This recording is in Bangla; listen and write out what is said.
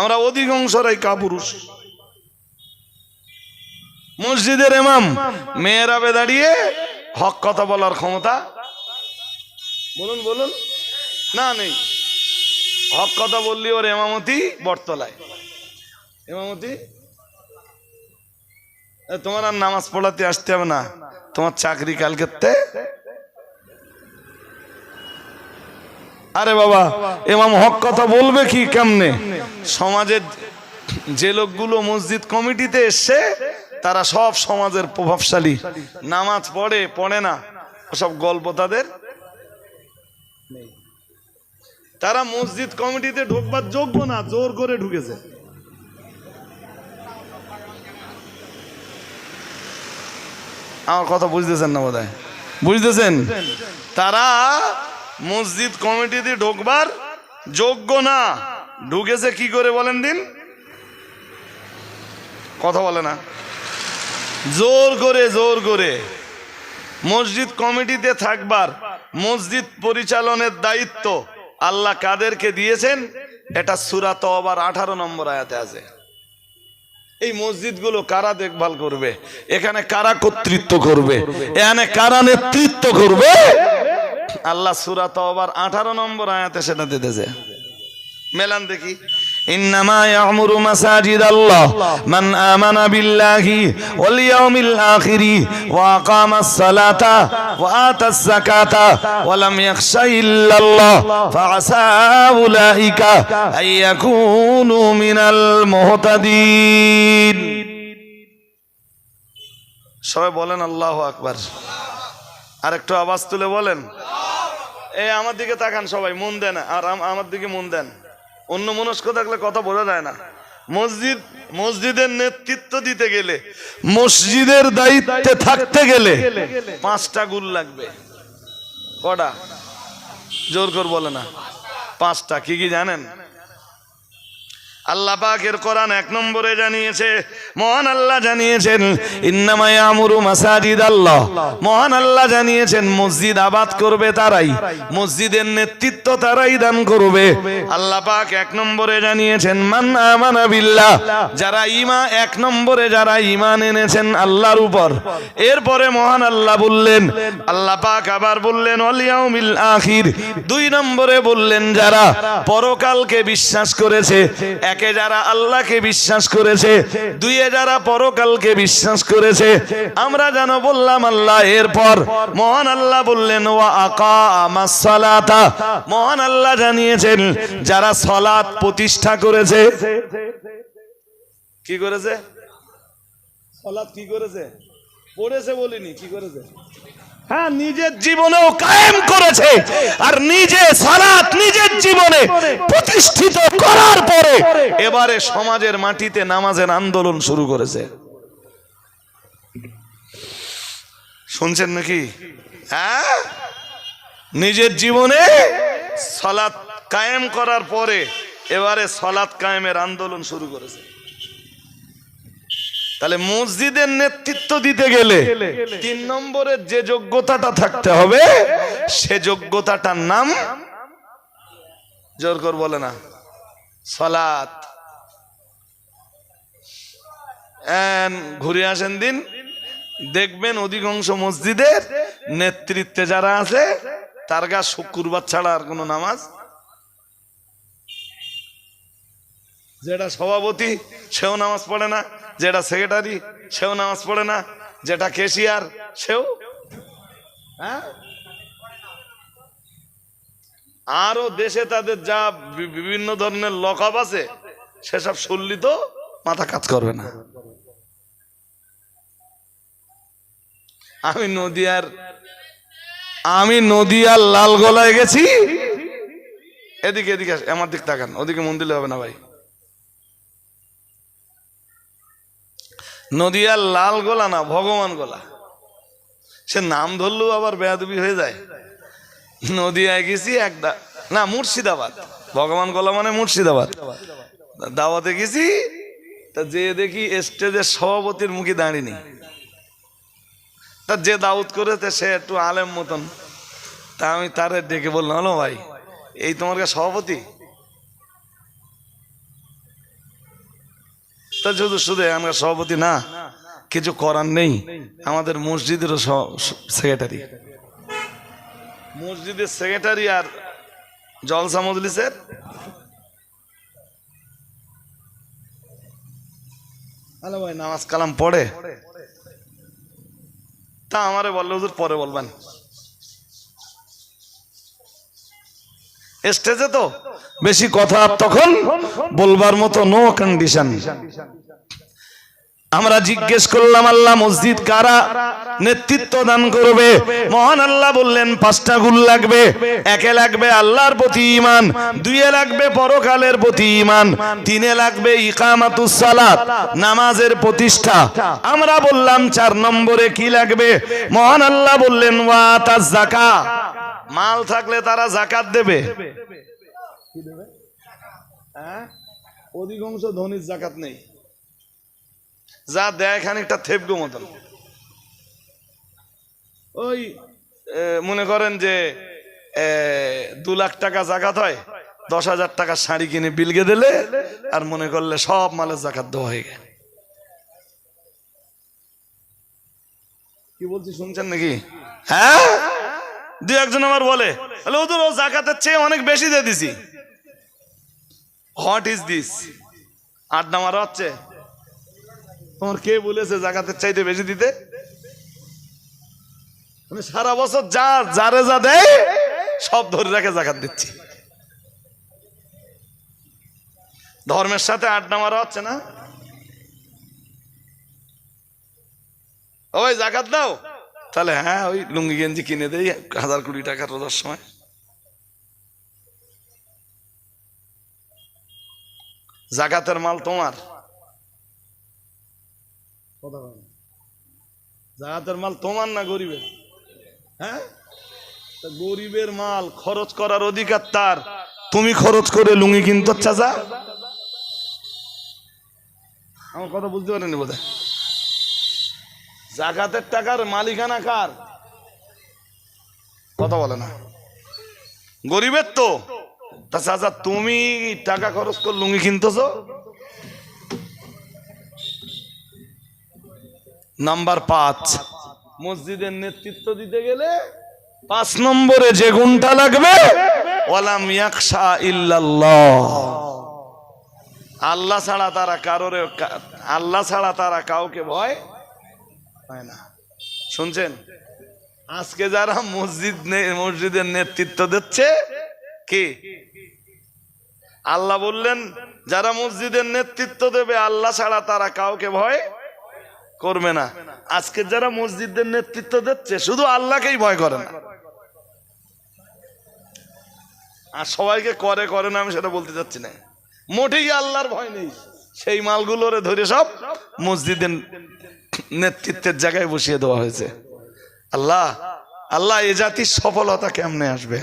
আমরা অধিকাংশরাই কাপুরুষ। মসজিদের এমাম মেয়েরাবে দাঁড়িয়ে হক কথা বলার ক্ষমতা। বলুন বলুন। না, নেই। হক কথা বললি ওর এমামতি বটতলায়। এমামতি তোমার আর নামাজ পড়াতে আসতে হবে না। তোমার চাকরি কালকেতে আরে বাবা এমাম হক কথা বলবে কি কেমনে? সমাজের যে লোকগুলো মসজিদ কমিটিতে এসছে, তারা সব সমাজের প্রভাবশালী। নামাজ পড়ে পড়ে না। সব গল্প তাদের। তারা মসজিদ কমিটিতে ঢুকবার যোগ্য না, জোর করে ঢুকেছে। আমার কথা বুঝতেছেন না বোধহয়? বুঝতেছেন? তারা মসজিদ কমিটিতে ঢুকবার যোগ্য না। ঢুকেছে কি করে বলেন দিন? কথা বলে না। জোর করে জোর করে। মসজিদ কমিটিতে থাকবার, মসজিদ পরিচালনের দায়িত্ব আল্লাহ কাদেরকে দিয়েছেন, এটা সুরাত আবার আঠারো নম্বর আয়াতে আছে। এই মসজিদগুলো কারা দেখভাল করবে? এখানে কারা কর্তৃত্ব করবে? এখানে কারা নেতৃত্ব করবে? আল্লাহ সুরাত আবার আঠারো নম্বর আয়াতে সেটা দিতেছে। মেলান দেখি إنما يعمر مساجد الله من آمن بالله واليوم الآخر وأقام الصلاة وآتى الزكاة ولم يخش إلا الله فعسى أولئك أن يكونوا من المهتدين সবাই বলেন আল্লাহ আকবার আর একটু আওয়াজ তুলে বলেন এই আমার দিকে তাকান সবাই মন দেন আর আম- আমার দিকে মন দেন অন্য মনস্ক থাকলে কথা বোঝা যায় না। মসজিদ, মসজিদের নেতৃত্ব দিতে গেলে, মসজিদের দায়িত্বে থাকতে গেলে পাঁচটা গুল লাগবে। কটা? জোর কর বলে না। পাঁচটা, কি কি জানেন? আল্লাহ পাকের কোরআন এক নম্বরে জানিয়েছে, মহান আল্লাহ জানিয়েছেন, ইন্নামা ইয়ামুরু মাসাজিদ আল্লাহ মহান আল্লাহ জানিয়েছেন, মসজিদ আবাদ করবে তারাই, মসজিদের নেতৃত্ব তারাই দান করবে। আল্লাহ পাক এক নম্বরে জানিয়েছেন, মান আমানা বিল্লাহ। যারা ইমা, এক নম্বরে যারা ঈমান এনেছেন আল্লাহর উপর। এরপরে মহান আল্লাহ বললেন, আল্লাহ পাক আবার বললেন অলিয়াউমিল আখির। দুই নম্বরে বললেন, যারা পরকালকে বিশ্বাস করেছে, একে যারা আল্লাহকে বিশ্বাস করেছে, দুইয়ে যারা পরকালকে বিশ্বাস করেছে, আমরা যেন বললাম আল্লাহ, এরপর মহান আল্লাহ বললেন, ওয়া আকা মহান আল্লাহ জানিয়েছেন, যারা সলাৎ প্রতিষ্ঠা করেছে। কি করেছে? সলাৎ কি করেছে? পড়েছে বলিনি, কি করেছে? হ্যাঁ নিজের জীবনেও কায়েম করেছে আর নিজে সালাত নিজের জীবনে প্রতিষ্ঠিত করার পরে এবারে সমাজের মাটিতে নামাজের আন্দোলন শুরু করেছে। শুনছেন নাকি? হ্যাঁ? নিজের জীবনে সলাৎ কায়েম করার পরে এবারে সলাৎ কায়েমের আন্দোলন শুরু করেছে। তাহলে মসজিদের নেতৃত্ব দিতে গেলে তিন নম্বরের যে যোগ্যতাটা থাকতে হবে, সে যোগ্যতাটার নাম জোর কর বলে না, সলাত। ঘুরে আসেন দিন, দেখবেন অধিকাংশ মসজিদের নেতৃত্বে যারা আছে, তার গা শুক্রবার ছাড়া আর কোনো নামাজ। যেটা সভাপতি, সেও নামাজ পড়ে না। যেটা সেক্রেটারি, সেও নামাজ পড়ে না, যেটা কেশিয়ার, সেও? হ্যাঁ? আরও দেশে তাদের যা বিভিন্ন ধরনের লকআপ আছে, সেসব শুনলি তো মাথা কাজ করবে না। আমি নদিয়ার আমি নদিয়ার লাল গলায় গেছি। এদিকে এদিকে আমার দিক তাকান, ওদিকে মন দিলে হবে না ভাই। নদিয়ার লাল গোলা না ভগবান গোলা। সে নাম ধরলেও আবার বেয়াদবি হয়ে যায়। নদিয়ায় গেছি একদা না, মুর্শিদাবাদ। ভগবান গোলা মানে মুর্শিদাবাদ। দাওয়াতে গেছি, তা যে দেখি স্টেজের সভাপতির মুখে দাঁড়িয়ে নেই। তা যে দাউদ করেছে সে একটু আলেম মতন। তা আমি তারে ডেকে বললাম হলো ভাই, এই তোমার সভাপতি? শুধু এখানকার সভাপতি না, কিছু করার নেই। আমাদের মসজিদেরও সেক্রেটারি মসজিদের সেক্রেটারি আর জলসা মজলিসের? হ্যালো ভাই, নামাজ কালাম পড়ে। তা আমারে বললে হুজুর পরে বলবেন। স্টেজে তো বেশি কথা তখন বলবার মতো নো কন্ডিশন আমরা জিজ্ঞেস করলাম, আল্লাহ মসজিদ কারা? নেতৃত্ব দান করবে। মহান আল্লাহ বললেন, পাঁচটা গুণ লাগবে। একে লাগবে আল্লাহর প্রতি ইমান দুইয়ে লাগবে পরকালের প্রতি ইমান তিনে লাগবে ইকামাতুস সালাত, নামাজের প্রতিষ্ঠা। আমরা বললাম, চার নম্বরে কি লাগবে? মহান আল্লাহ বললেন, ওয়া তাজ জাকা মাল থাকলে তারা জাকাত দেবে। হ্যাঁ? অধিকাংশ ধনির জাকাত নেই। যা দেয় খানিকটা থেপগো মতন। ওই মনে করেন যে দু লাখ টাকা জাকাত হয় দশ হাজার টাকা শাড়ি কিনে বিলগে দিলে আর মনে করলে সব মালের জাকাত দেওয়া হয়ে গেল। কি বলছি শুনছেন নাকি? হ্যাঁ? দু একজন আমার বলে বলে, ওদের ও জাকাতের চেয়ে অনেক বেশি দিয়ে দিছি। হোয়াট ইজ দিস আড্ডা মারা হচ্ছে। তোমার কে বলেছে জাকাতের চাইতে বেশি দিতে? মানে সারা বছর যা, যারে যা দেয়, সব ধরে রাখে জাকাত দিচ্ছি। ধর্মের সাথে আড্ডা মারা হচ্ছে না? ওই জাকাত দাও। তাহলে হ্যাঁ ওই লুঙ্গি গেঞ্জি কিনে দেই, হাজার কোটি টাকা রোজার সময়। জাকাতের মাল তোমার। কথা বলো। জাকাতের মাল তোমার না গরিবের? হ্যাঁ? গরিবের মাল খরচ করার অধিকার তার। তুমি খরচ করে লুঙ্গি কিনতে চাচা আমার কথা বুঝতে পারেনি বোধ জাকাতের টাকার মালিকানা কার? কথা বলে না। গরিবের তো। তা চাচা, তুমি টাকা খরচ করে লুঙ্গি কিনতেছো? নাম্বার পাঁচ। মসজিদের নেতৃত্ব দিতে গেলে পাঁচ নম্বরে যে গুণটা লাগবে ইয়াকশা ইল্লাল্লাহ। আল্লাহ ছাড়া তারা কারোরে আল্লাহ ছাড়া তারা কাউকে ভয় হয় না। শুনছেন? আজকে যারা মসজিদ নে- মসজিদের নেতৃত্ব দিচ্ছে কি? আল্লাহ বললেন যারা মসজিদের নেতৃত্ব দেবে আল্লাহ ছাড়া তারা কাউকে ভয় করবে না। আজকে যারা মসজিদের নেতৃত্ব দিচ্ছে, শুধু আল্লাহকেই ভয় করে না। আর সবাইকে করে করে না, আমি সেটা বলতে চাচ্ছি না। মোটেই আল্লাহর ভয় নেই। সেই মালগুলোরে ধরে সব মসজিদের নেতৃত্বের জায়গায় বসিয়ে দেওয়া হয়েছে। আল্লাহ আল্লাহ এ জাতির সফলতা কেমনে আসবে?